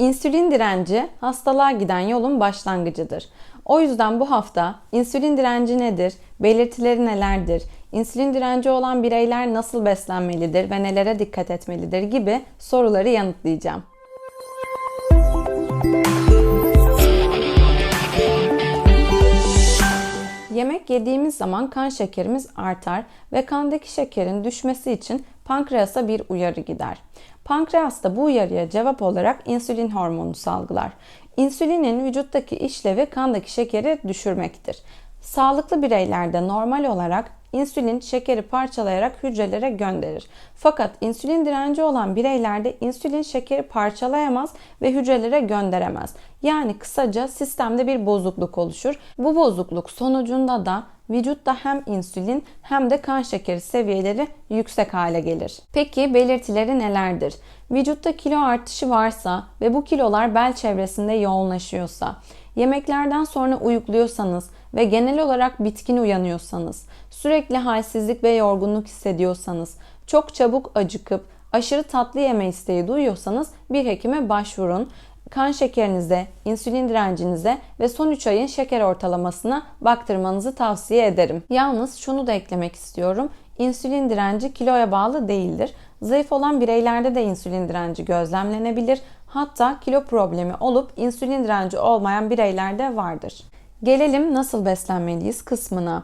İnsülin direnci hastalığa giden yolun başlangıcıdır. O yüzden bu hafta insülin direnci nedir, belirtileri nelerdir, insülin direnci olan bireyler nasıl beslenmelidir ve nelere dikkat etmelidir gibi soruları yanıtlayacağım. Yemek yediğimiz zaman kan şekerimiz artar ve kandaki şekerin düşmesi için pankreasa bir uyarı gider. Pankreas da bu uyarıya cevap olarak insülin hormonu salgılar. İnsülinin vücuttaki işlevi kandaki şekeri düşürmektir. Sağlıklı bireylerde normal olarak insülin şekeri parçalayarak hücrelere gönderir. Fakat insülin direnci olan bireylerde insülin şekeri parçalayamaz ve hücrelere gönderemez. Yani kısaca sistemde bir bozukluk oluşur. Bu bozukluk sonucunda da vücutta hem insülin hem de kan şekeri seviyeleri yüksek hale gelir. Peki belirtileri nelerdir? Vücutta kilo artışı varsa ve bu kilolar bel çevresinde yoğunlaşıyorsa, yemeklerden sonra uyukluyorsanız ve genel olarak bitkin uyanıyorsanız, sürekli halsizlik ve yorgunluk hissediyorsanız, çok çabuk acıkıp aşırı tatlı yeme isteği duyuyorsanız bir hekime başvurun kan şekerinize, insülin direncinize ve son 3 ayın şeker ortalamasına baktırmanızı tavsiye ederim. Yalnız şunu da eklemek istiyorum. İnsülin direnci kiloya bağlı değildir. Zayıf olan bireylerde de insülin direnci gözlemlenebilir. Hatta kilo problemi olup insülin direnci olmayan bireylerde vardır. Gelelim nasıl beslenmeliyiz kısmına.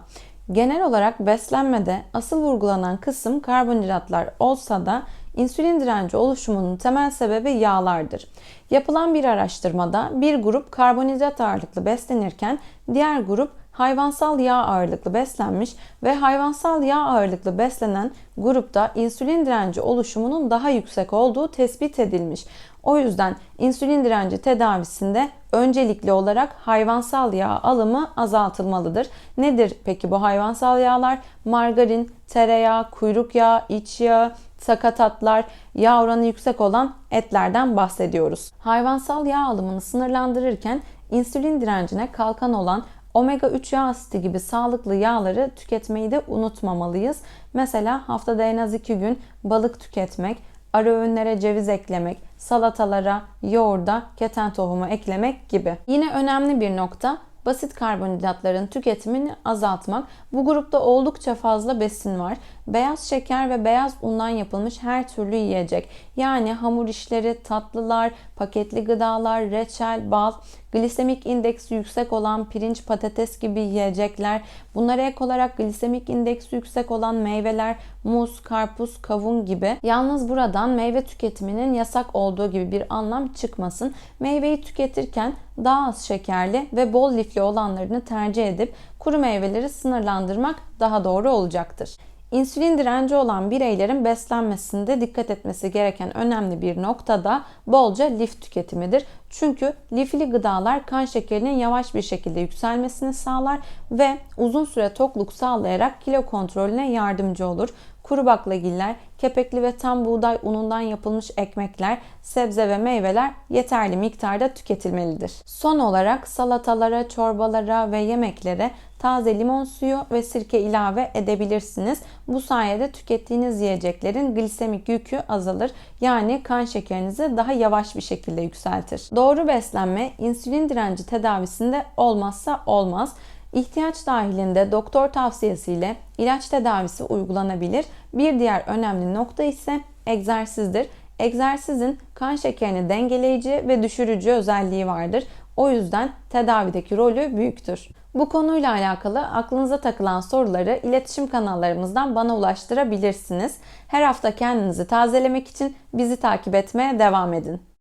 Genel olarak beslenmede asıl vurgulanan kısım karbonhidratlar olsa da insülin direnci oluşumunun temel sebebi yağlardır. Yapılan bir araştırmada bir grup karbonhidrat ağırlıklı beslenirken diğer grup hayvansal yağ ağırlıklı beslenmiş ve hayvansal yağ ağırlıklı beslenen grupta insülin direnci oluşumunun daha yüksek olduğu tespit edilmiş. O yüzden insülin direnci tedavisinde öncelikli olarak hayvansal yağ alımı azaltılmalıdır. Nedir peki bu hayvansal yağlar? Margarin, tereyağı, kuyruk yağı, iç yağı, sakatatlar, yağ oranı yüksek olan etlerden bahsediyoruz. Hayvansal yağ alımını sınırlandırırken insülin direncine kalkan olan omega 3 yağ asidi gibi sağlıklı yağları tüketmeyi de unutmamalıyız. Mesela haftada en az 2 gün balık tüketmek, ara öğünlere ceviz eklemek, salatalara, yoğurda keten tohumu eklemek gibi. Yine önemli bir nokta basit karbonhidratların tüketimini azaltmak. Bu grupta oldukça fazla besin var. Beyaz şeker ve beyaz undan yapılmış her türlü yiyecek. Yani hamur işleri, tatlılar, paketli gıdalar, reçel, bal, glisemik indeksi yüksek olan pirinç, patates gibi yiyecekler. Bunlara ek olarak glisemik indeksi yüksek olan meyveler, muz, karpuz, kavun gibi. Yalnız buradan meyve tüketiminin yasak olduğu gibi bir anlam çıkmasın. Meyveyi tüketirken daha az şekerli ve bol lifli olanlarını tercih edip kuru meyveleri sınırlandırmak daha doğru olacaktır. İnsülin direnci olan bireylerin beslenmesinde dikkat etmesi gereken önemli bir nokta da bolca lif tüketimidir. Çünkü lifli gıdalar kan şekerinin yavaş bir şekilde yükselmesini sağlar ve uzun süre tokluk sağlayarak kilo kontrolüne yardımcı olur kuru baklagiller, kepekli ve tam buğday unundan yapılmış ekmekler, sebze ve meyveler yeterli miktarda tüketilmelidir. Son olarak salatalara, çorbalara ve yemeklere taze limon suyu ve sirke ilave edebilirsiniz. Bu sayede tükettiğiniz yiyeceklerin glisemik yükü azalır. Yani kan şekerinizi daha yavaş bir şekilde yükseltir. Doğru beslenme insülin direnci tedavisinde olmazsa olmaz. İhtiyaç dahilinde doktor tavsiyesiyle ilaç tedavisi uygulanabilir. Bir diğer önemli nokta ise egzersizdir. Egzersizin kan şekerini dengeleyici ve düşürücü özelliği vardır. O yüzden tedavideki rolü büyüktür. Bu konuyla alakalı aklınıza takılan soruları iletişim kanallarımızdan bana ulaştırabilirsiniz. Her hafta kendinizi tazelemek için bizi takip etmeye devam edin.